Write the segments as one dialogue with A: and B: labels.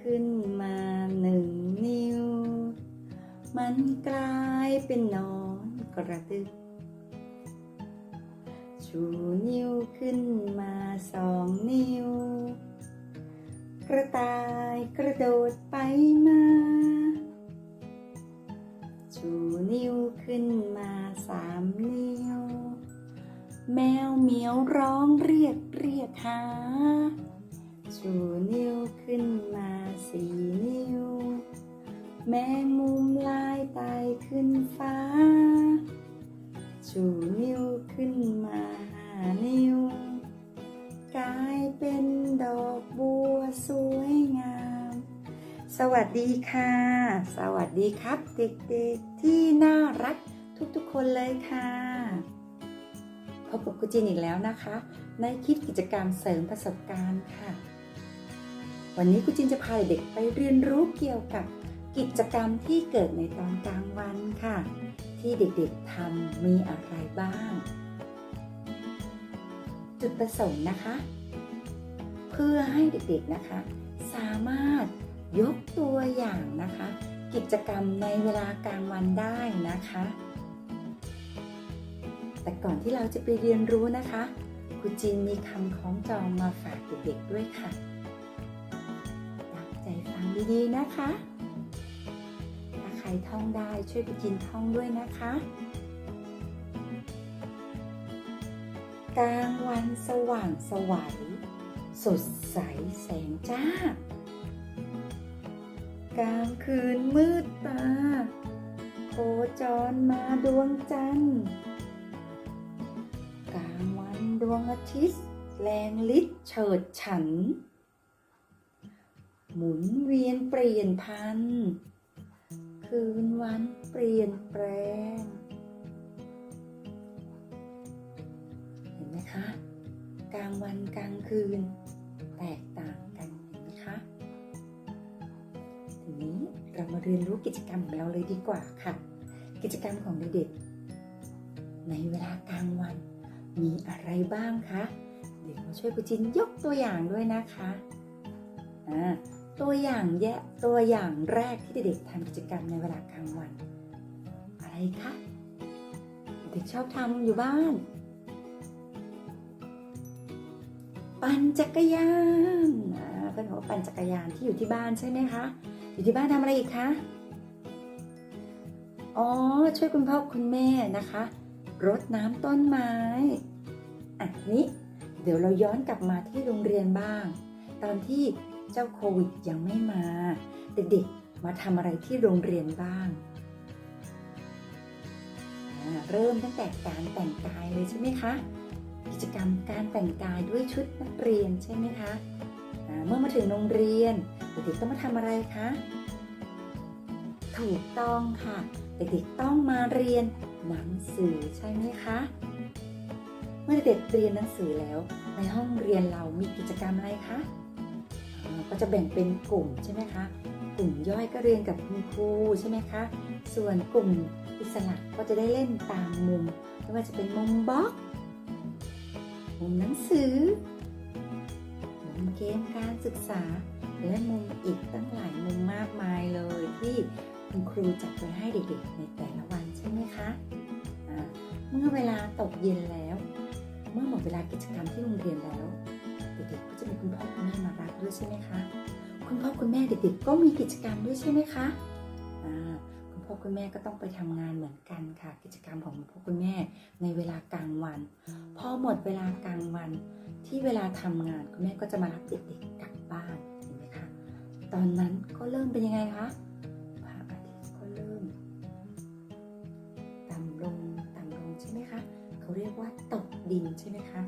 A: ขึ้นมาหนึ่งนิ้ว มันกลายเป็นนอนกระตึกชูนิ้วขึ้นมาสองนิ้ว กระต่ายกระโดดไปมาชูนิ้วขึ้นมาสามนิ้ว แมวเหมียวร้องเรียกเรียกหา ชูนิ้วขึ้นมาสีนิ้ว แมงมุมลายไตขึ้นฟ้า ชูนิ้วขึ้นมาหานิ้ว กลายเป็นดอกบัวสวยงาม สวัสดีค่ะ สวัสดีครับ เด็กๆที่น่ารักทุกๆคนเลยค่ะพบกับครูจินอีกแล้วนะคะ ในคลิปกิจกรรมเสริมประสบการณ์ค่ะ วันนี้ครูจินจะพาเด็กไปเรียนรู้เกี่ยวกับกิจกรรมที่เกิดในตอนกลางวันค่ะ ที่เด็กๆทำมีอะไรบ้าง จุดประสงค์นะคะ เพื่อให้เด็กๆนะคะ สามารถยกตัวอย่างนะคะ กิจกรรมในเวลากลางวันได้นะคะ แต่ก่อนที่เราจะไปเรียนรู้นะคะครูจินมีคำคล้องจองมาฝากเด็กๆด้วยค่ะ ดีๆนะคะถ้าใครท่องได้ช่วยครูจินท่องด้วยนะคะกลางวันสว่างสวัยสดใสแสงจ้ากลางคืนมืดตาโคจรมาดวงจันทร์กลางวันดวงอาทิตย์แรงฤทธิ์เฉิดฉัน หมุนเวียนเปลี่ยนพัน คืนวันเปลี่ยนแปลง เห็นไหมคะ กลางวันกลางคืน แตกต่างกันเห็นไหมคะทีนี้เรามาเรียนรู้กิจกรรมของเราเลยดีกว่าค่ะ กิจกรรมของเด็กๆในเวลากลางวัน มีอะไรบ้างคะ เดี๋ยวมาช่วยครูจินยกตัวอย่างด้วยนะคะ อ่า ตัวอย่างแยะตัวอย่างแรกที่เด็กๆทำกิจกรรมในเวลากลางวัน อะไรคะเด็กชอบทำอยู่บ้าน ปั่นจักรยานเพื่อนบอกว่าปั่นจักรยานที่อยู่ที่บ้านใช่ไหมคะอยู่ที่บ้านทำอะไรอีกคะอ๋อช่วยคุณพ่อคุณแม่นะคะรดน้ำต้นไม้อะนี้ เดี๋ยวเราย้อนกลับมาที่โรงเรียนบ้าง ตอนที่ เจ้าโควิดยังไม่มา เด็กๆมาทำอะไรที่โรงเรียนบ้าง เริ่มตั้งแต่การแต่งกายเลยใช่ไหมคะ กิจกรรมการแต่งกายด้วยชุดนักเรียนใช่ไหมคะเมื่อมาถึงโรงเรียน เด็กๆต้องมาทำอะไรคะ ถูกต้องค่ะ เด็กๆต้องมาเรียนหนังสือใช่ไหมคะ เมื่อเด็กๆเรียนหนังสือแล้ว ในห้องเรียนเรามีกิจกรรมอะไรคะ ก็จะแบ่งเป็นกลุ่มใช่ไหมคะ กลุ่มย่อยก็เรียนกับคุณครูใช่ไหมคะ ส่วนกลุ่มอิสระก็จะได้เล่นตามมุมไม่ว่าจะเป็นมุมบล็อก มุมหนังสือ มุมเกมการศึกษา และมุมอีกตั้งหลายมุมมากมายเลยที่คุณครูจัดไว้ให้เด็กๆ ในแต่ละวันใช่ไหมคะอ่าเมื่อเวลาตกเย็นแล้ว เมื่อหมดเวลากิจกรรมที่โรงเรียนแล้ว เด็กๆ ก็จะมีคุณพ่อคุณแม่มารับด้วยใช่ไหมคะ คุณพ่อคุณแม่เด็กๆ ก็มีกิจกรรมด้วยใช่ไหมคะคุณพ่อคุณแม่ก็ต้องไปทำงานเหมือนกันค่ะ กิจกรรมของคุณพ่อคุณแม่ในเวลากลางวัน พอหมดเวลากลางวัน ที่เวลาทำงานคุณแม่ก็จะมารับเด็กๆกลับบ้านเห็นไหมคะ ตอนนั้นก็เริ่มเป็นยังไงคะพระอาทิตย์ก็เริ่มต่ำลงต่ำลงใช่ไหมคะ เขาเรียกว่าตกดินใช่ไหมคะ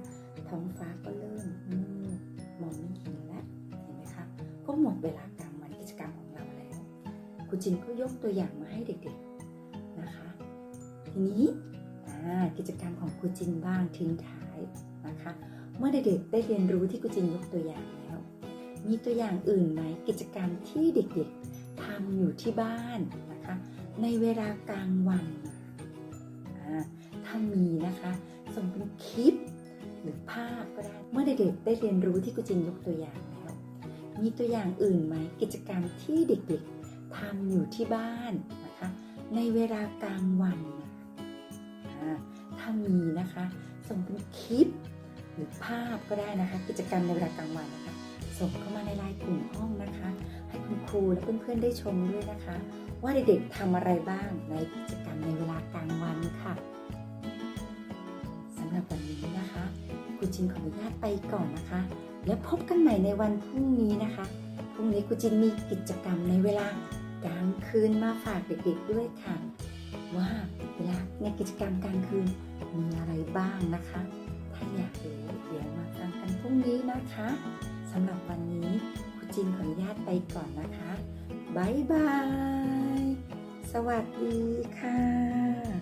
A: ครูจินก็ยกตัวอย่างมาให้เด็กๆนะคะ ทีนี้กิจกรรมของครูจินบ้างทิ้งท้ายนะคะ เมื่อเด็กๆได้เรียนรู้ที่ครูจินยกตัวอย่างแล้ว มีตัวอย่างอื่นไหมกิจกรรมที่เด็กๆทำอยู่ที่บ้านนะคะ ในเวลากลางวันถ้ามีนะคะส่งเป็นคลิปหรือภาพก็ได้ เมื่อเด็กๆได้เรียนรู้ที่ครูจินยกตัวอย่างแล้ว มีตัวอย่างอื่นไหมกิจกรรมที่เด็กๆ ทำอยู่ที่บ้านนะคะในเวลากลางวันถ้ามีนะคะส่งเป็นคลิปหรือภาพก็ได้นะคะ กิจกรรมในเวลากลางวันนะคะส่งเข้ามาในไลน์กลุ่มห้องนะคะ ให้คุณครูและเพื่อนๆได้ชมด้วยนะคะ ว่าเด็กๆทำอะไรบ้างในกิจกรรมในเวลากลางวันค่ะสำหรับวันนี้นะคะครูจินขออนุญาตไปก่อนนะคะ แล้วพบกันใหม่ในวันพรุ่งนี้นะคะพรุ่งนี้ครูจินมีกิจกรรมในเวลา กลางคืนมาฝากเด็กๆด้วยค่ะ ว่าเวลาในกิจกรรมกลางคืนมีอะไรบ้างนะคะ ถ้าอยากรู้เดี๋ยวมาฟังกันพรุ่งนี้นะคะสำหรับวันนี้ครูจินขออนุญาตไปก่อนนะคะบายบาย สวัสดีค่ะ